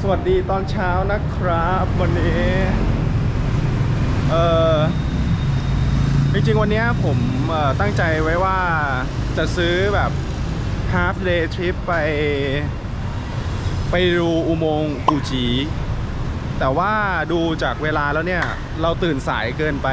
สวัสดีตอนเช้านะครับวันนี้ เออจริงๆวันนี้ผมตั้งใจไว้ว่าจะซื้อแบบ half day trip ไป ไปดูอุโมงค์กูจี แต่ว่าดูจากเวลาแล้วเนี่ย เราตื่นสายเกินไป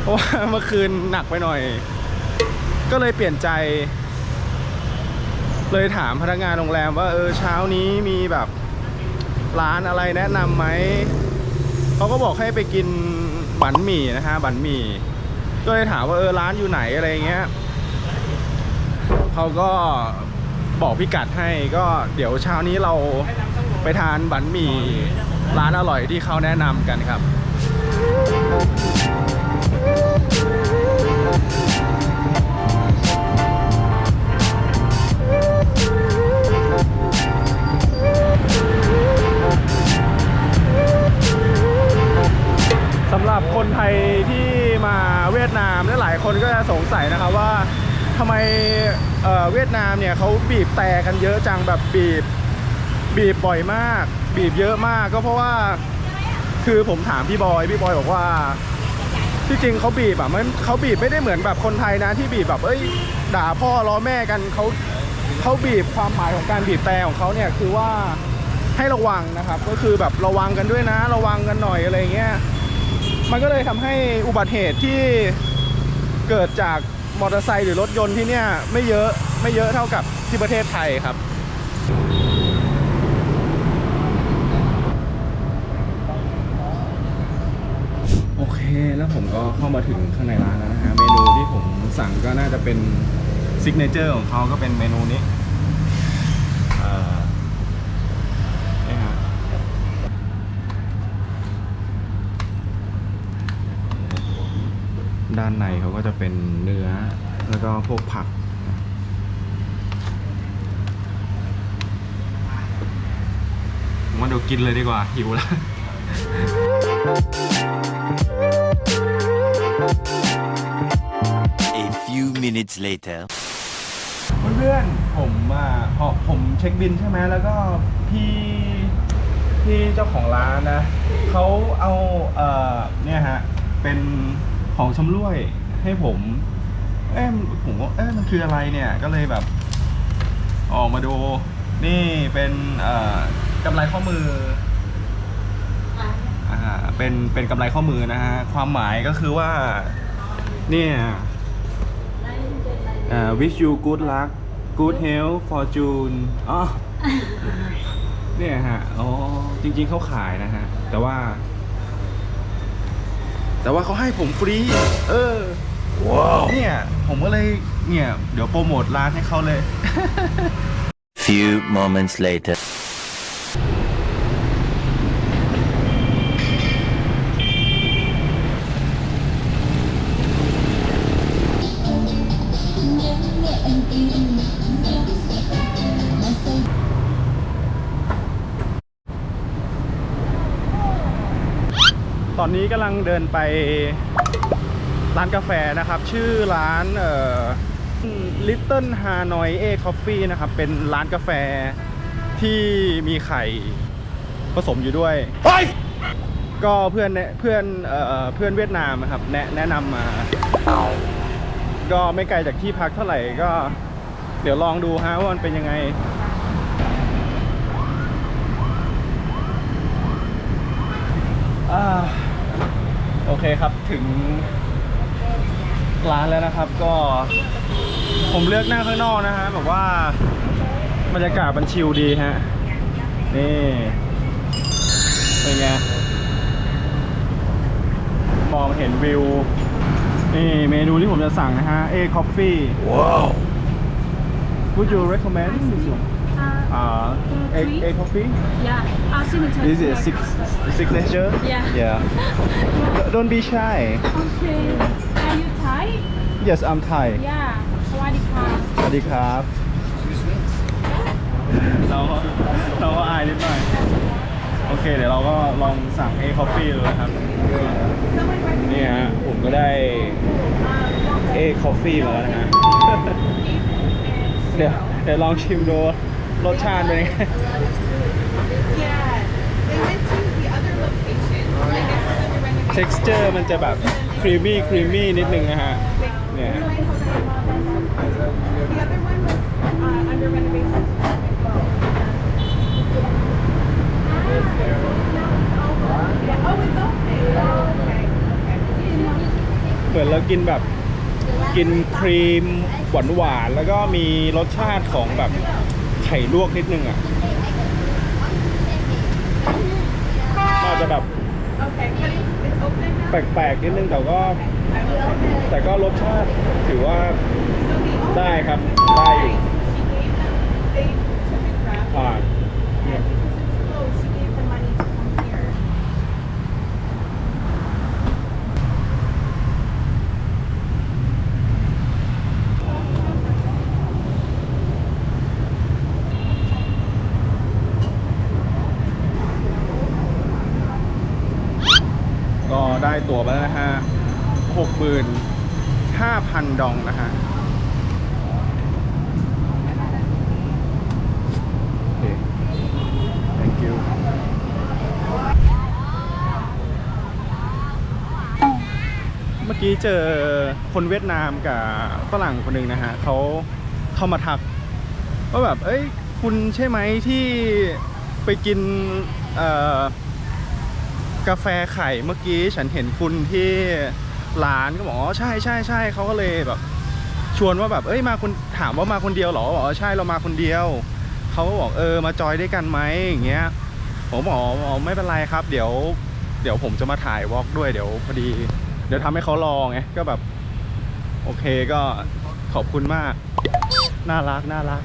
เพราะว่าเมื่อคืนหนักไปหน่อย ก็เลยเปลี่ยนใจ เลยถามพนักงานโรงแรมว่าเออเช้านี้มีแบบร้านอะไรแนะนำไหม เขาก็บอกให้ไปกินบันหมี่นะฮะบันหมี่ ก็เลยถามว่าเออร้านอยู่ไหนอะไรเงี้ย เขาก็บอกพิกัดให้ก็เดี๋ยวเช้านี้เราไปทานบันหมี่ร้านอร่อยที่เขาแนะนำกันครับ เวียดนามเนี่ยเขาบีบแต่กันเยอะจังแบบบีบบีบบ่อยมาก บีบเยอะมากก็เพราะว่าคือผมถามพี่บอยพี่บอยบอกว่าที่จริงเขาบีบอะมันเขาบีบไม่ได้เหมือนแบบคนไทยนะที่บีบแบบเอ้ย ด่าพ่อล้อแม่กันเขาเขาบีบความหมายของการบีบแต่ของเขาเนี่ยคือว่าให้ระวังนะครับ ก็คือแบบระวังกันด้วยนะ ระวังกันหน่อยอะไรเงี้ยมันก็เลยทำให้อุบัติเหตุที่เกิดจาก มอเตอร์ไซค์หรือรถยนต์ที่เนี่ยไม่เยอะไม่เยอะเท่ากับที่ประเทศไทยครับโอเคแล้วผมก็เข้ามาถึงข้างในร้านแล้วนะฮะเมนูที่ผมสั่งก็น่าจะเป็นซิกเนเจอร์ของเขาก็เป็นเมนูนี้เอ่อนี่ฮะ ด้านในเขาก็จะเป็นเนื้อแล้วก็พวกผักผมว่าเดี๋ยวกินเลยดีกว่า หิวแล้ว A few minutes later. เพื่อนๆผมอะพอผมเช็คบินใช่ไหมแล้วก็พี่พี่เจ้าของร้านนะเขาเอาเอ่อเนี่ยฮะเป็น ของชำร่วยให้ผม เอ้ยผมว่าเอ้ยมันคืออะไรเนี่ย ก็เลยแบบ ออกมาดู นี่เป็นเอ่อกำไรข้อมืออ่าเป็นเป็นกำไรข้อมือนะฮะ ความหมายก็คือว่า เนี่ยอ่า wish you good luck good health fortune อ๋อเนี่ยฮะ อ๋อ จริงๆเขาขายนะฮะ แต่ว่า แต่ว่าเขาให้ผมฟรี เออ ว้าว เนี่ย ผมก็เลยเนี่ย เดี๋ยวโปรโมทร้านให้เขาเลย Few moments later. ตอนนี้กำลังเดินไปร้านกาแฟนะครับ ชื่อร้านเอ่อ Little Hanoi A Coffee นะครับ เป็นร้านกาแฟที่มีไข่ผสมอยู่ด้วย ก็เพื่อนแนะเพื่อนเอ่อเพื่อนเวียดนามนะครับ แนะแนะนำมา ก็ไม่ไกลจากที่พักเท่าไหร่ก็ เดี๋ยวลองดูฮะว่ามันเป็นยังไง อ่าโอเคครับถึงร้านแล้วนะครับก็ ผมเลือกนั่งข้างนอกนะฮะแบบว่าบรรยากาศมันชิลดีฮะนี่เป็นไงมองเห็นวิวนี่เมนูที่ผมจะสั่งนะฮะ A Coffee ว้าว Would you recommend this one? Uh, Uh, A, A Coffee? yeah, our signature. Is it six, signature? Yeah. Yeah. Don't be shy. Okay. Are you Thai? Yes, I'm Thai. Yeah. สวัสดีค่ะสวัสดีครับ เราก็เราก็อายนิดหน่อย โอเค เดี๋ยวเราก็ลองสั่ง A Coffee ดูนะครับ นี่ฮะ ผมก็ได้ A Coffee มาแล้วนะฮะ เดี๋ยวเดี๋ยวลองชิมดู รสชาติเป็ยไง texture มันจะแบบครีมมี่ครีมมี่นิดนึงนะฮะ เนี่ย เหมือนเรากินแบบกินครีมหวานๆ แล้วก็มีรสชาติของแบบ ข่ลวกนิดนึงอะอาจจะแบบ Okay, but it's, it's open now? แปลกๆนิดนึงแต่ก็ I will open it. แต่ก็รสชาติถือว่า So the owner, ได้ครับ ได้อยู่ she gave them, they took it grab. ผ่าน And because it's closed, she gave them money to come here. ก็ได้ตั๋วไปแล้วนะฮะหกหมื่นห้าพันดองนะฮะโอเค thank you เมื่อ กี้เจอคนเวียดนามกับฝรั่งคนหนึ่งนะฮะเขาเข้ามาทักว่าแบบ เอ้ย คุณใช่ไหมที่ไปกินกาแฟไข่เมื่อกี้ฉันเห็นคุณที่ร้านก็บอกอ๋อใช่ใช่ใช่เขาก็เลยแบบ ชวนว่าแบบเอ้ยมาคนถามว่ามาคนเดียวหรอบอกอ๋อใช่เรามาคนเดียวเขาก็บอกเออมาจอยด้วยกันไหมอย่างเงี้ยผมบอกอ๋อไม่เป็นไรครับ เดี๋ยว เดี๋ยวผมจะมาถ่ายวอล์กด้วยเดี๋ยวพอดี ดี๋ยวทำให้เขารอไงก็แบบ โอเคก็ขอบคุณมาก น่ารักน่ารัก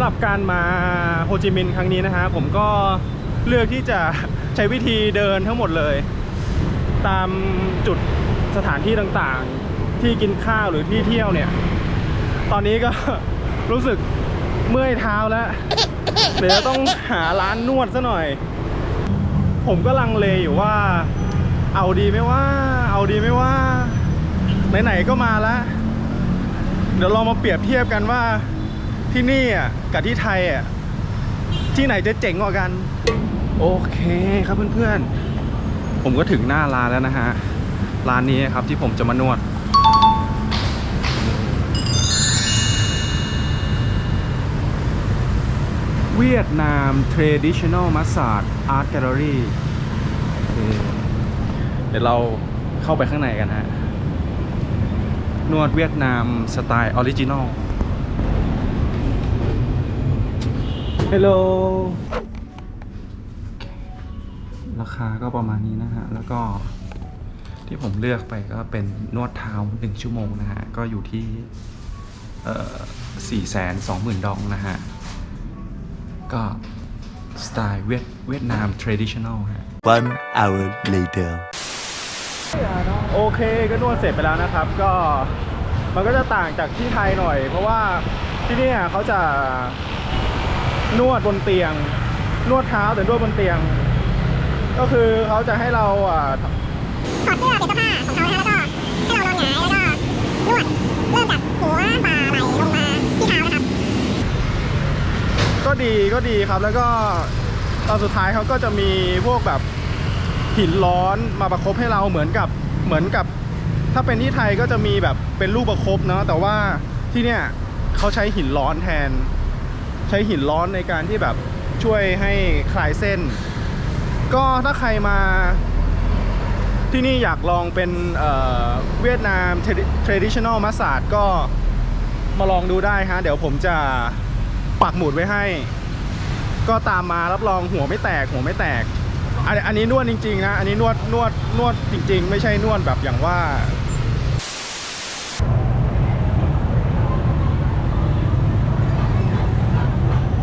ำหรับการมาโฮจิมินห์ครั้งนี้นะฮะผมก็เลือกที่จะใช้วิธีเดินทั้งหมดเลย ตามจุดสถานที่ต่างๆ ที่กินข้าวหรือที่เที่ยวเนี่ย ตอนนี้ก็รู้สึกเมื่อยเท้าแล้ว เดี๋ยวต้องหาร้านนวดซะหน่อย ผมก็ลังเลอยู่ว่า เอาดีไหมว่า เอาดีไหมว่าไหนๆก็มาแล้ว เดี๋ยวลองมาเปรียบเทียบกันว่า ที่นี่อะกับที่ไทยอะที่ไหนจะเจ๋งกว่ากัน โอเคครับเพื่อนๆ ผมก็ถึงหน้าร้านแล้วนะฮะ ร้านนี้ครับที่ผมจะมานวด เวียดนาม Traditional Massage Art Gallery เดี๋ยวเราเข้าไปข้างในกันฮะ นวดเวียดนามสไตล์ออริจินอล ฮัลโหล ราคาก็ประมาณนี้นะฮะ แล้วก็ที่ผมเลือกไปก็เป็นนวดเท้าหนึ่งชั่วโมงนะฮะ ก็อยู่ที่เอ่อสี่แสนสองหมื่นดองนะฮะ ก็สไตล์เวียดเวียดนาม traditional ฮะ One hour later. โอเคก็นวดเสร็จไปแล้วนะครับ ก็มันก็จะต่างจากที่ไทยหน่อย เพราะว่าที่เนี่ยเขาจะ นวดบนเตียง นวดเท้าแต่นวดบนเตียง ก็คือเขาจะให้เราอ่าถอดเสื้อเปลี่ยนเสื้อผ้าของเขานะคะแล้วก็ให้เรานอนหงายแล้วก็นวดเริ่มจากหัวบ่าไหล่ลงมาที่เท้านะครับ ก็ดีก็ดีครับแล้วก็ตอนสุดท้ายเขาก็จะมีพวกแบบหินร้อนมาประคบให้เราเหมือนกับเหมือนกับ ถ้าเป็นที่ไทยก็จะมีแบบเป็นลูกประคบเนาะแต่ว่าที่เนี่ยเขาใช้หินร้อนแทน ใช้หินร้อนในการที่แบบช่วยให้คลายเส้น ก็ถ้าใครมาที่นี่อยากลองเป็นเเวียดนาม traditional massage ก็มาลองดูได้ฮะ เดี๋ยวผมจะปักหมุดไว้ให้ ก็ตามมารับรองหัวไม่แตกหัวไม่แตกอันนี้นวดจริงๆนะ อันนี้นวดนวดนวดจริง ๆ ไม่ใช่นวดแบบอย่างว่า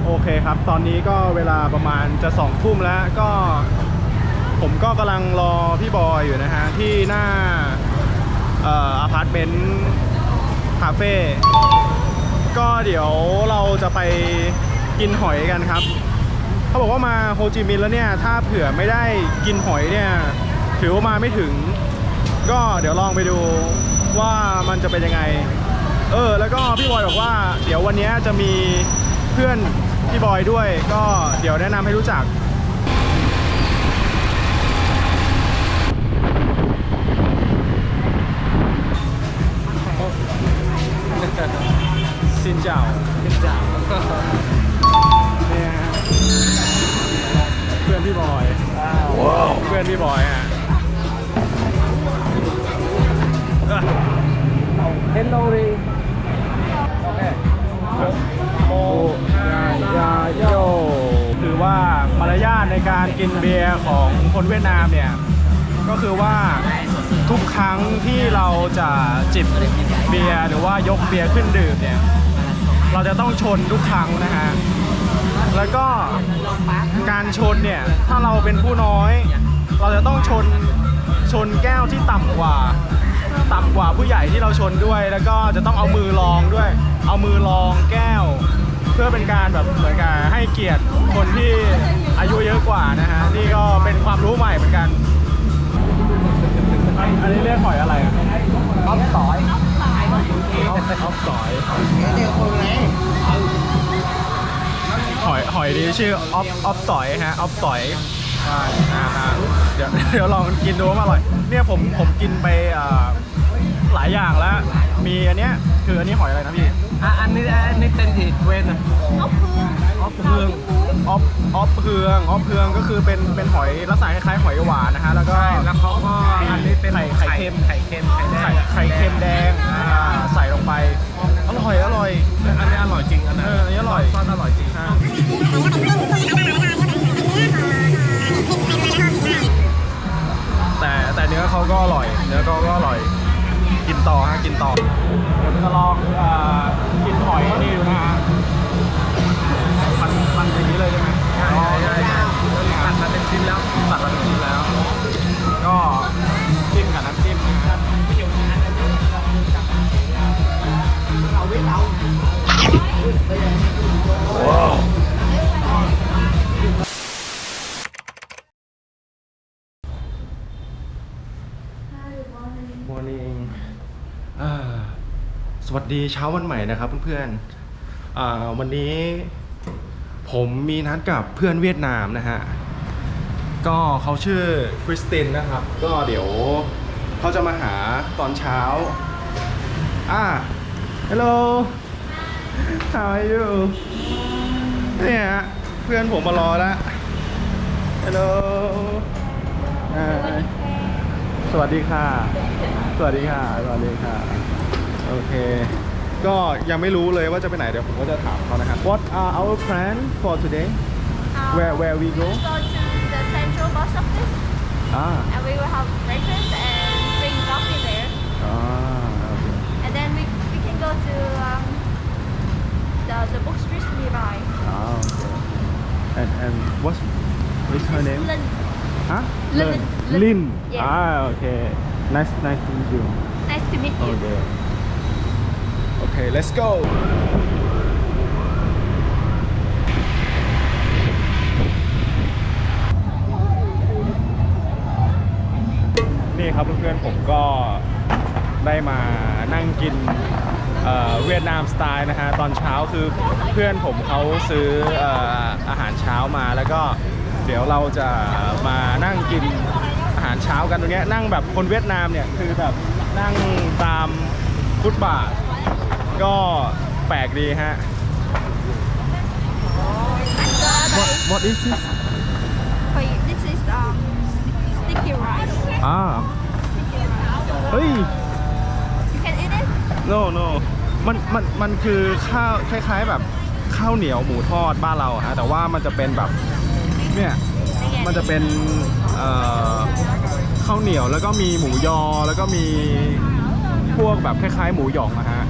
โอเคครับ ตอนนี้ก็เวลาประมาณจะสองทุ่มแล้วก็ ผมก็กำลังรอพี่บอยอยู่นะฮะ ที่หน้าเอ่ออพาร์ตเมนต์คาเฟ่ก็เดี๋ยวเราจะไปกินหอยกันครับ เขาบอกว่ามาโฮจิมินห์แล้วเนี่ย ถ้าเผื่อไม่ได้กินหอยเนี่ย ถือว่ามาไม่ถึง ก็เดี๋ยวลองไปดูว่ามันจะเป็นยังไง เออ แล้วก็พี่บอยบอกว่า เดี๋ยววันนี้จะมีเพื่อน พี่บอยด้วยก็เดี๋ยวแนะนำให้รู้จักสินเจ้าสินเจ้าเนี่ยฮะเพื่อนพี่บอยเพื่อนพี่บอยฮะเฮลโลรีโอ ยาโยคือว่ามารยาทในการกินเบียร์ของคนเวียดนามเนี่ยก็คือว่าทุกครั้งที่เราจะจิบเบียร์หรือว่ายกเบียร์ขึ้นดื่มเนี่ยเราจะต้องชนทุกครั้งนะฮะแล้วก็การชนเนี่ยถ้าเราเป็นผู้น้อย เราจะต้องชนชนแก้วที่ต่ำกว่าต่ำกว่าผู้ใหญ่ที่เราชนด้วย แล้วก็จะต้องเอามือรองด้วย เอามือรองแก้ว พื่อเป็นการแบบเหมือนกับให้เกียรติคนที่อายุเยอะกว่านะฮะนี่ก็เป็นความรู้ใหม่เหมือนกันอันอันนี้เรียกหอยอะไรอะออฟสอยออฟออฟสอยหอยหอยนี้ชื่อออฟออฟสอยฮะออฟสอยใช่นะฮะเดี๋ยวเดี๋ยวลองกินดูว่ามันอร่อยเนี่ยผมผมกินไป มีอันเนี้ยคืออันนี้หอยอะไรนะพี่อะอันนี้อันนี้เป็นที่เวนอะออฟเพืองออฟออฟเพืองออฟเพืองก็คือเป็นเป็นหอยลักษณะคล้ายๆหอยหวานนะฮะแล้วก็ ใช่แล้วเขาก็อันนี้เป็นไข่ไข่เค็ม ไข่เค็มไข่แดไข่งไข่เค็มแดงอ่าใส่ลงไปอร่อยอร่อย อันนี้อร่อยจริงอันนั้นเอออันนี้อร่อย ซอสอร่อยจริงฮะแต่แต่เนื้อเขาก็อร่อย เนื้อเขาก็อร่อย กินต่อฮะกินต่อเดี๋ยวจะลองอ่ากินหอยนี่ดูนะฮะมันมันอย่างนี้เลยใช่ไหมใช่ใช่ใช่ตัดมาเป็นชิ้นแล้วตัดมาเป็นชิ้นแล้ว ก็จิ้มกับน้ำจิ้มนะฮะม สวัสดีเช้าวันใหม่นะครับเพื่อนๆวันนี้ผมมีนัดกับเพื่อนเวียดนามนะฮะ ก็เขาชื่อคริสตินนะครับ ก็เดี๋ยวเขาจะมาหาตอนเช้า อ่า hello how are you เนี่ยฮะเพื่อนผมมารอแล้ว hello สวัสดีค่ะ สวัสดีค่ะ สวัสดีค่ะ โอเค ก็ยังไม่รู้เลยว่าจะไปไหนเดี๋ยวผมก็จะถามเขานะครับ What are our plan for today Where where we go go to the central bus office อ่า and we will have breakfast and drink coffee there. อ่าโอเค And then we, we can go to um, the, the book street nearby. อ่าโอเค and and what's what's her name Lin. ฮะ Lin ลิน Yes อ่าโอเค nice nice to meet you Nice to meet โอ you. เค โอเค let's go นี่ครับเพื่อนๆผมก็ได้มานั่งกินเเวียดนามสไตล์นะฮะตอนเช้าคือเพื่อนผมเขาซื้อเอ่ออาหารเช้ามาแล้วก็เดี๋ยวเราจะมานั่งกินอาหารเช้ากันตรงนี้นั่งแบบคนเวียดนามเนี่ยคือแบบนั่งตามฟุตบาท ก็แปลกดีฮะ What What is this For you, this is um, sticky rice. อ่าเฮ้ย You can eat it? no no มันมันมันคือข้าวคล้ายๆแบบข้าวเหนียวหมูทอดบ้านเราอะฮะแต่ว่ามันจะเป็นแบบเนี่ย Again. มันจะเป็นเอ่อข้าวเหนียวแล้วก็มีหมูยอแล้วก็มีพวกแบบคล้ายๆหมูหยองนะฮะ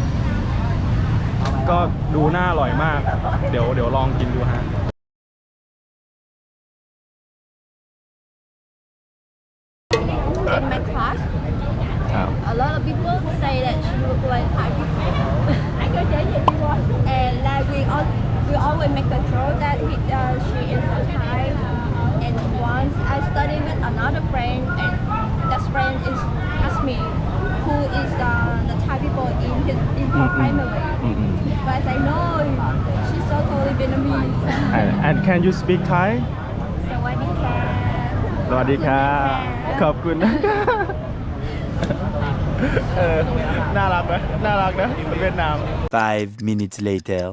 ก็ดูน่าอร่อยมาก เดี๋ยวเดี๋ยวลองกินดูฮะ In my class, ครับ a lot of people say that she look like Thai people. and like we all we always make a joke that he, uh, she is a Thai. And once I studied with another friend, and that friend is asked me who is uh, the Thai people in in her mm family. But I say, no, she's totally Vietnamese. and, and can you speak Thai? สวัสดีค่ะ?สวัสดีค่ะ uh, Five minutes later.